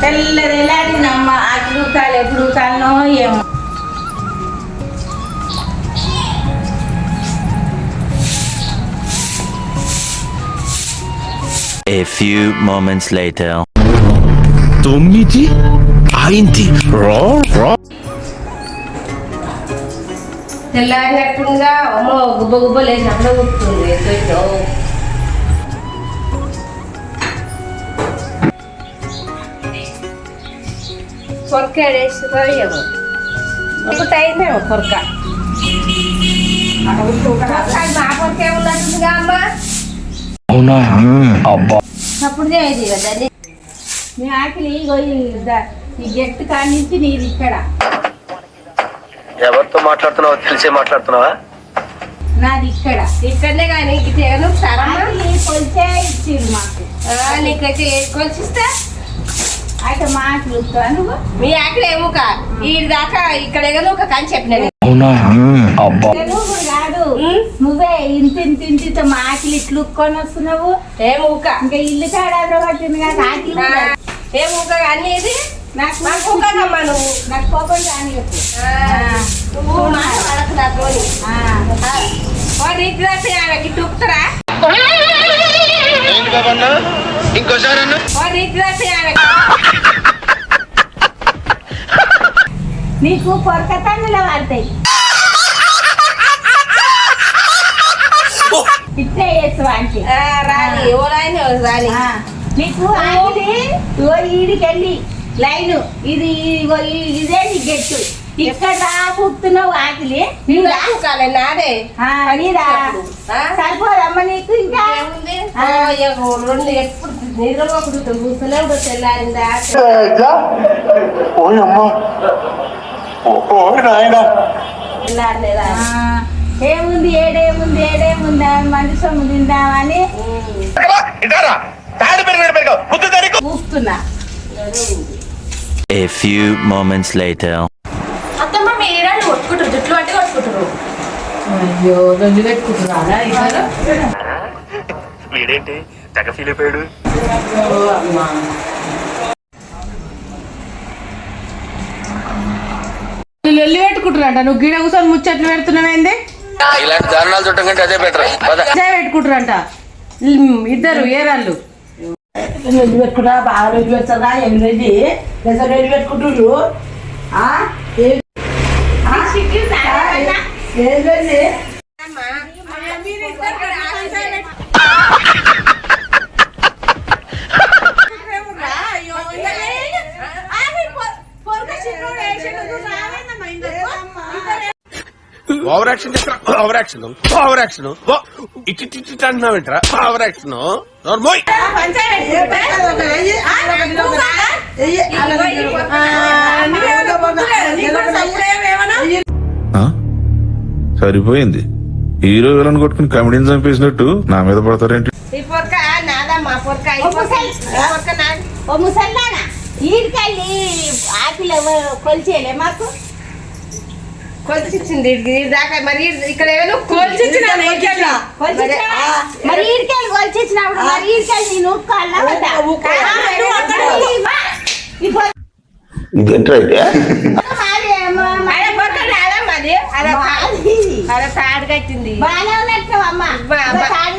తెల్ల తెల్లారిందమ్మ అట్లు కాలు ఎప్పుడు కాలనో ఏమో. A few moments later. తొమ్మిది అయింది రా రా. తెల్లారినట్టుగా అమ్మో గుబ్బ గుబ్బ లేచినప్పుడు గుర్తుంది పొరక వేస్తుందో ఏమో ఒకటి అయిందేమో పొరక మా పొరక ఏమున్నట్టుందిగా అమ్మ అవునా? అబ్బా. అప్పుడు చేయదు అది. మీ ఆకలి ఈ ద- ఈ గెట్టు కాడి నుంచి నీది ఇక్కడ. ఎవరితో మాట్లాడుతున్నావో తెలిసే మాట్లాడుతున్నావా? నాది ఇక్కడ. ఇక్కడనే కానీ ఏమో సరమ్మా. ఆకలి కొలిచే ఇచ్చింది మాకు. నీకైతే కొలిసిస్తే అయితే మాటలు నువ్వు? మీ ఆకలి ఏముక ఈ దాకా ఇక్కడ ఏదో ఒక కానీ తెలుగు కాదు. నువ్వే ఇంత ఇంత ఇంత మా ఆకలి ఇట్లు ఉక్కొని వస్తున్నావు. ఏముక ఇంకా ఇల్లు కాడ పట్టింది కదా ఆకలి. ఏముక కానీ ఇది నాకు నాకు ఊకకమ్మా నువ్వు. నాకు కోపం ఆ, నువ్వు మాట పడకు ఓ రీతి తప్పి ఆమెకి టుక్కుతరా ఇంకోసారి అన్న. ఓ నీకు పొరక తన్నులు పడతాయి ఇట్లే చేస్తావా అంటే ఆ, రాని ఓ రాని ఓ రాని ఆ, నీకు ఆకలి ఇగో ఈడికెళ్ళి లైన్. ఇది ఇదే నీ గెట్టు. ఇక్కడ రాకుతున్నావు ఆకలి నాదే? సరిపోదమ్మ నీకు ఇంకా? ఓ, రెండు ఎప్పుడు నిద్రలో కుడుతుంది కూర్చునే తెల్లారిందా తెల్లారలేదా ఏముంది ఏడేముంది ఏడేముంది అని మనుషం తిందామని A few moments later. అత్తమ్మ కొట్టుకుంటారు జుట్లు పట్టి కొట్టుకుంటారు. అయ్యో పెట్టుకుంటున్నారా ఇద్దరు వీడేంటి? తెగ ఫీల్ అయిపోయాడు. వీళ్ళు వెళ్ళి పెట్టుకుంటారంట నువ్వు గిడ కూర్చొని ముచ్చట్లు పెడుతున్నావేంది? ఇలాంటి దారుణాలు చుట్టం కంటే అదే బెటర్. చాయ్ పెట్టుకుంటారంట ఇద్దరు ఏరాళ్ళు. రోజు పెట్టుకున్నా బాగా రోజు పెడతారా? ఎన్ని రోజు పెద్ద రోజు పెట్టుకుంటున్నారు? ఏ-? ఏం రోజు over action over action over action ఇటు ఇటు ఇటు అంటున్నావేంట్రా? ఓవర్ యాక్షన్ నోర్మోయ్ ఆ? సరిపోయింది. హీరో విలన్ కొట్టుకుని కమెడీని చంపేసినట్టు నా మీద పడతారేంటి? ఈ పొరక పొరక ఓ ముసల్లానా ఈడికెళ్ళి ఆకలి ఎవరు కొలిచేయలే మాకు కొలిచిచ్చింది ఇది దాకా మరి ఇక్కడ ఏమైనా కొలిచిచ్చిన మరి ఈడికెళ్ళి కొలిచిచ్చినప్పుడు మరి ఈడికెళ్ళి నేను ఈ పొర- ఇదేంట్రా అయితే మా- అలా తాడు కట్టింది బాగానే ఉన్నట్టు అమ్మ తాడు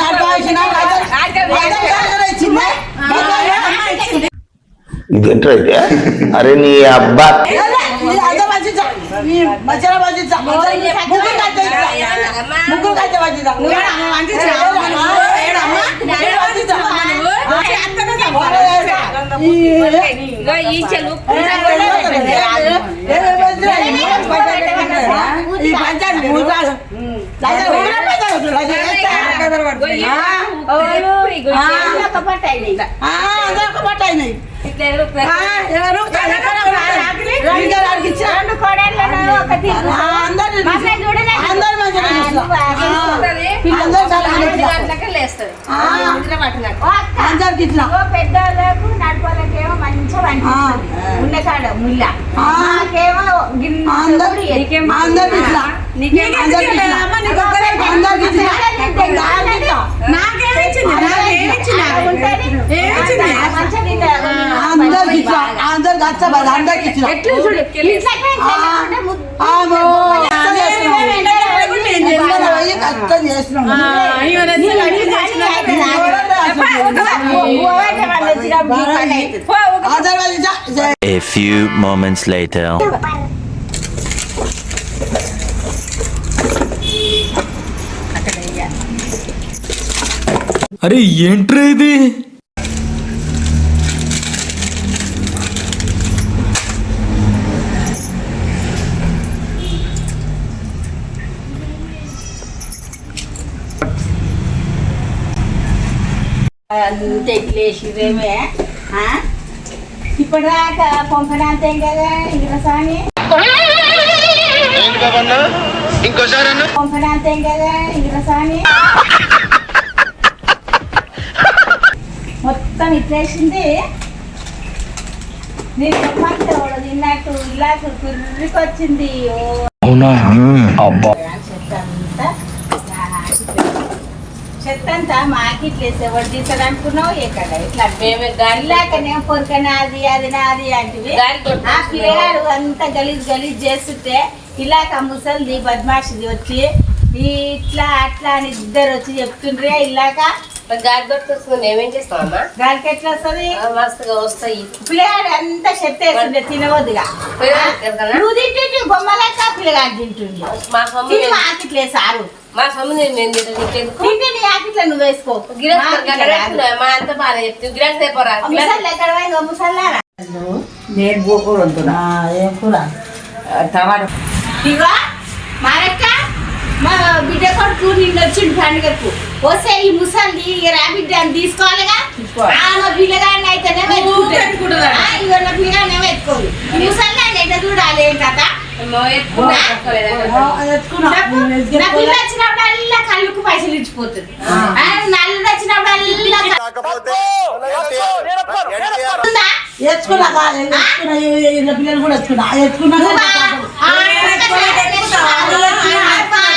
నాకు కావాల్సిన అందరూ సరిగ్గా ఇచ్చింది ఇదేంట్రా అయితే అరే నీ అబ్బా. మధ్యలో మంచిదా ముగ్గురు ముగ్గురు కట్టే చెలు ఈ పంచాయతీ మూసాలు అందరొక పట్ట అయినాయి. ఆ, ఎవరు? అందరికి ఓ పెద్దోళ్ళకు నడపాలకేమో మంచిగా అందరు- కూడా ఎరికేం అందరికి నీకేం అందరికి వచ్చా అందరికి కష్టం otherwise A few moments later. అరే ఏంట్రా ఇది? అంత ఎట్లేసిరేమే ఇప్పటిదాకా పంపడానికి కదా ఇంకోసారి పంపడానికి కదా ఇలా మొత్తం ఇట్లేసింది నేను చెప్పంటే వాడు తిన్నట్టు ఇలా కుర్రికొచ్చింది ఓ. అవునా? అబ్బా. చెత్త అంతా. చెత్త అంతా మాకిట్లేసి ఎవరు తీసాడు అనుకున్నావు ఎక్కడ? ఇట్లా మేమే గాలి ఇలాకనే పొరక నాది అది నాది అంటివి. ఆ పిల్లగాడు అంతా గలీజ్ గలీజ్ చేస్తుంటే ఇలాక ముసలిది బద్మాషిది వచ్చి ఇట్లా అట్లా అని ఇద్దరు వచ్చి చెప్తుండ్రే ఇలాక గాలి కొట్టుకొస్తుంది మేమేం చేస్తామమ్మా గాలికి ఎట్లా వస్తుంది? మస్తుగా వస్తాయి. పిల్లగాడు అంతా చెత్త వేస్తుండే తిడతాడా? నువ్వు తింటుంటే బొమ్మలక్క పిల్లగాడు తింటుండే? మా సొమ్ము మాకిట్లే సారు. మా సొమ్ము నేను తింటాం నీ ఆకిట్ల నువ్వు వేసుకో. మా అంత బాగా చెప్తావు గిరాకీ తెపోరా ముసళ్ళు ఎక్కడ పోయిందో? ముసల్లారా నేను కూర వండుతున్నా. ఏం కూర? టమాటా. ఇవా మారక్క. మా బిడ్డ కొడుకు నిన్న వచ్చిండు పండుగకు. వస్తే ఈ ముసలి ఈ రాబిడ్డ అని తీసుకోవాలిగా తీసుకోవాలి. ఆ, మా పిల్లగాడిని అయితేనే ఈ ముసలి ఎట్లా చూడాలి ఏం కథ? వచ్చినప్పుడల్లా కళ్ళుకు పైసలు ఇచ్చిపోతుంది. ఆ, నల్లు వచ్చినప్పుడల్లా పిల్లలు కూడా ఎత్తుకున్నా ఎత్తుకున్నా నువ్వా? ఆ, ఆ, బాగా.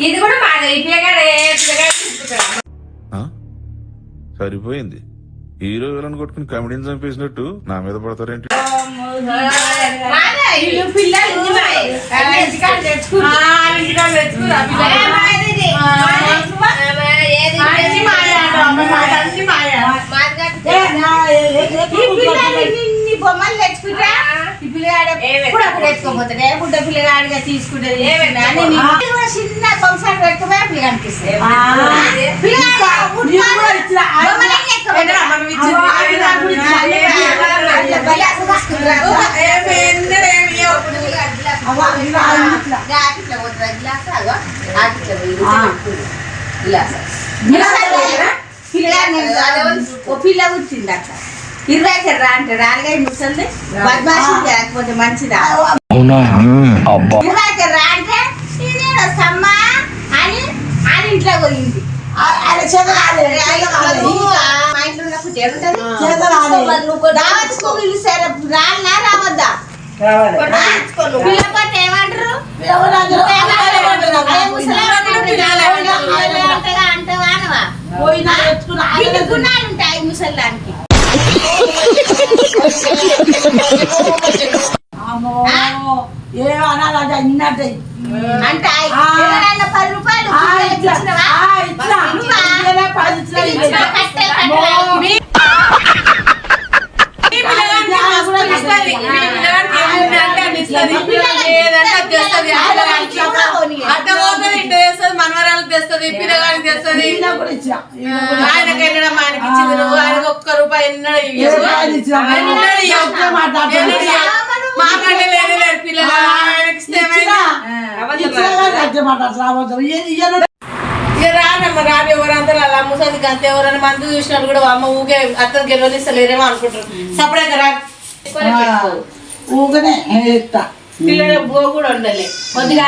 ఇది కూడా మాదే పిల్లగాడే పిల్లగాడు? సరిపోయింది. హీరో విలన్ కొట్టుకుని కమెడీని చంపేసినట్టు నా మీద పడతారేంటి? బొమ్మలు పిల్లగాడు ఎప్పుడు అప్పుడు ఎత్తుకోపోతాడు ఏ బుడ్డ పిల్లగాడిగా కూడా. చిన్న సంసారం పెట్టుకోపోయి ఆ. గ్లాస్. ఓ పిల్ల వచ్చింది అట్లా ఇరవై రా అంటే రాలిగా ముసలి బద్మాషి లేకపోతే మంచిదా? ఇరవై రా అంటే "నేనే వస్తమ్మా అని అని ఇంట్లో పోయింది. మా ఇంట్లో ఉన్నప్పుడు జరుగుతుంది. చేత రాలే. రావచ్చు పిలిచారు రాలనా రావద్దా? రావాలి. పిల్లకపోతే ఏమంటారు? అదే ముసలాడు అంటావా ఏ అనాలంటే అన్నట్టు అంటే పది రూపాయలు ఆ, పిల్లలకి ఇట్లా. ఇచ్చినవా? ఆ, ఇట్లా. ఇవ్వా? ఇయ్యలే, పది ఇచ్చినా ఇచ్చినా ఇయ్యలే. కట్టే అమ్మో. కట్టలేదు. మీ పిల్లగానికి మస్తు ఇస్తది. మీ పిల్లగానికి ఏముంది అంటే అది ఇస్తది. ఏదంటే అది తెస్తది. ఆ పిల్లగానికి అత్తమ్మకి ఇంత తెస్తది, మనవరాలకు తెస్తది పిల్లగానికి తెస్తది. ఆయనకి ఎన్నడం ఆయనకి ఇచ్చింది నువ్వు? ఆయనకు ఒక్క రూపాయి. మాకంటే లేనే లేరు పిల్లలు ఆయనకి ఇస్తే రానమ్మ రాని ఎవరందరూ అలా ముసలి గంత ఎవరైనా మందు చూసినట్టు కూడా అమ్మ ఊకే అతను గెలవనిస్తలేరేమో అనుకుంటారు. సపరేట్ రా. ఊగనే పిల్లల బో కూడా ఉండాలి. కొద్దిగా